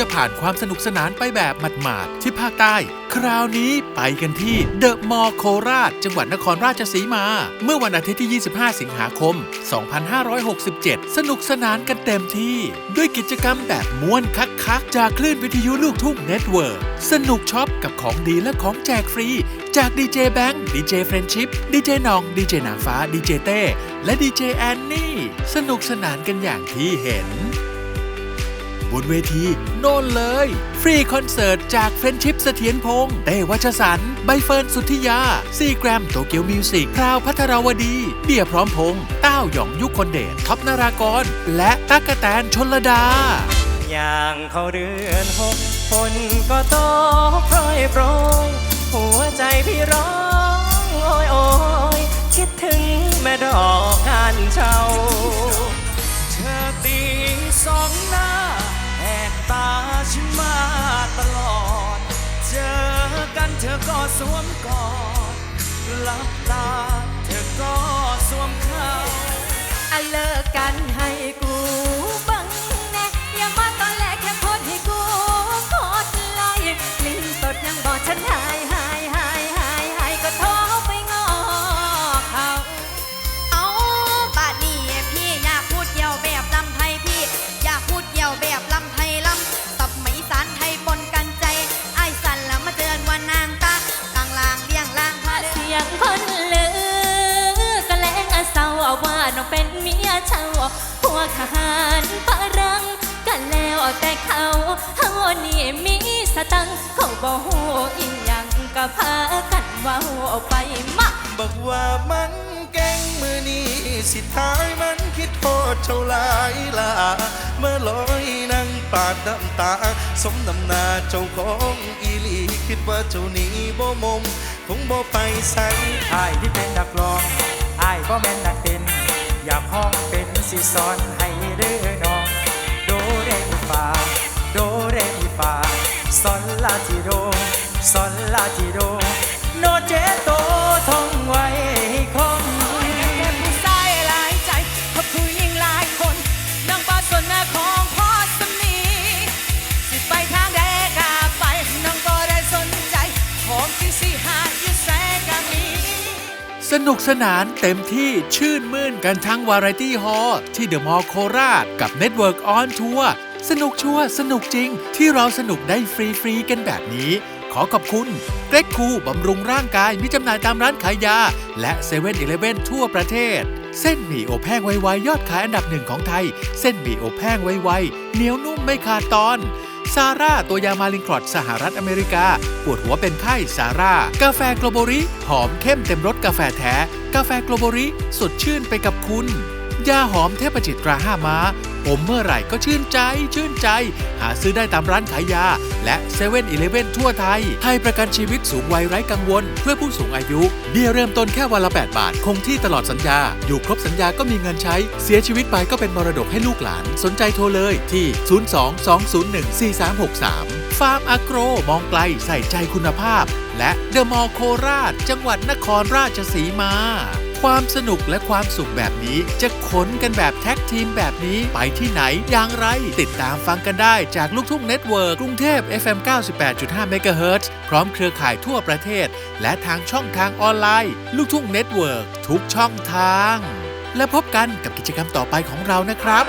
จะผ่านความสนุกสนานไปแบบหมาดๆที่ภาคใต้ คราวนี้ไปกันที่เดอะมอลล์โคราช จังหวัดนครราชสีมา เมื่อวันอาทิตย์ที่ 25 สิงหาคม 2567 สนุกสนานกันเต็มที่ ด้วยกิจกรรมแบบม้วนคักๆ จากคลื่นวิทยุลูกทุ่งเน็ตเวิร์กสนุกช็อปกับของดีและของแจกฟรี จากดีเจแบงค์ดีเจเฟรนชิพดีเจนองดีเจนางฟ้าดีเจเต้และดีเจแอนนี่สนุกสนานกันอย่างที่เห็น บนเวทีโน่นเลย ฟรีคอนเสิร์ตจากเฟรนชิพเสถียรพงษ์เต้วัชสัน ใบเฟิร์นสุทธิยา ซีแกรมโตเกียวมิวสิกพราวพัทรวดี เบียพร้อมพงษ์ต้าวหยองยุคคนเดชท็อปนารากร และตั๊กแตนชนระดา อย่างเขาเรือนหกฝนก็ตกโปรยโปรยหัวใจพี่ร้องโอยโอย ฉันมาตลอด เจอกันเธอก็สวมกอดหลับตา น้องเป็นเมียเช่าพวกทหารฝรั่งกันแล้วแต่เขาเฮานี่มีสตังค์เขาบ่ฮู้อีหยังก็พากันเว้าไปมาบอกว่ามันเก่งมือนี้สิท้ายมันคิดโทษเท่าหลายล่ะเมื่อลอยนั่งปาดน้ำตา สมน้ำหนาเจ้าของอีหลีคิดว่าเจ้านี้บ่มมคงบ่ไปใส่อายที่เป็นนักร้องอายก็แม่นนักเต้น อยากห้องเป็นสิสอนให้เด้อน้อง โดเรมีฟาโดเรมีฟาสอนลาติโด นุกสนานเต็มที่ชื่นมื่นกันทั้งวาไรตี้ฮอลที่เดอะมอลล์โคราชกับ Network On Tour สนุกชัวร์สนุกจริง ที่เราสนุกได้ฟรีๆกันแบบนี้ ขอขอบคุณเกรกคูบำรุงร่างกายมีจำหน่ายตามร้านขายยา และ7 e เ e ่ e อทั่วประเทศ เส้นหมี่อบแห้งไวๆยอดขายอันดับหนึ่งของไทย เส้นหมี่อบแห้งไวๆเหนียวนุ่มไม่ขาดตอน ซาร่า ตัวยามาลินครอดสหรัฐอเมริกา ปวดหัวเป็นไข้ซาร่า กาแฟโกลโบริ หอมเข้มเต็มรสกาแฟแท้ กาแฟโกลโบริ สดชื่นไปกับคุณ ยาหอมเทพจิตราห้าม้า อมเมื่อไหร่ก็ชื่นใจ ชื่นใจ หาซื้อได้ตามร้านขายยา และ7 e เ e ่ e อทั่วไทย ไทยประกันชีวิตสูงวัยไร้กังวล เพื่อผู้สูงอายุ เบี้ยเริ่มต้นแค่วันละ 8 บาท คงที่ตลอดสัญญา อยู่ครบสัญญาก็มีเงินใช้ เสียชีวิตไปก็เป็นมรดกให้ลูกหลาน สนใจโทรเลยที่ 02-201-4333ฟาร์มอะโกรมองไกลใส่ใจคุณภาพ และเดอะมอลโคราช จังหวัดนครราชสีมา ความสนุกและความสุขแบบนี้ จะขนกันแบบแท็กทีมแบบนี้ไปที่ไหนอย่างไร ติดตามฟังกันได้จากลูกทุ่งเน็ตเวิร์กกรุงเทพ FM 98.5เมกะเฮิรตซ์พร้อมเครือข่ายทั่วประเทศ และทางช่องทางออนไลน์ ลูกทุ่งเน็ตเวิร์กทุกช่องทาง และพบกันกับกิจกรรมต่อไปของเรานะครับ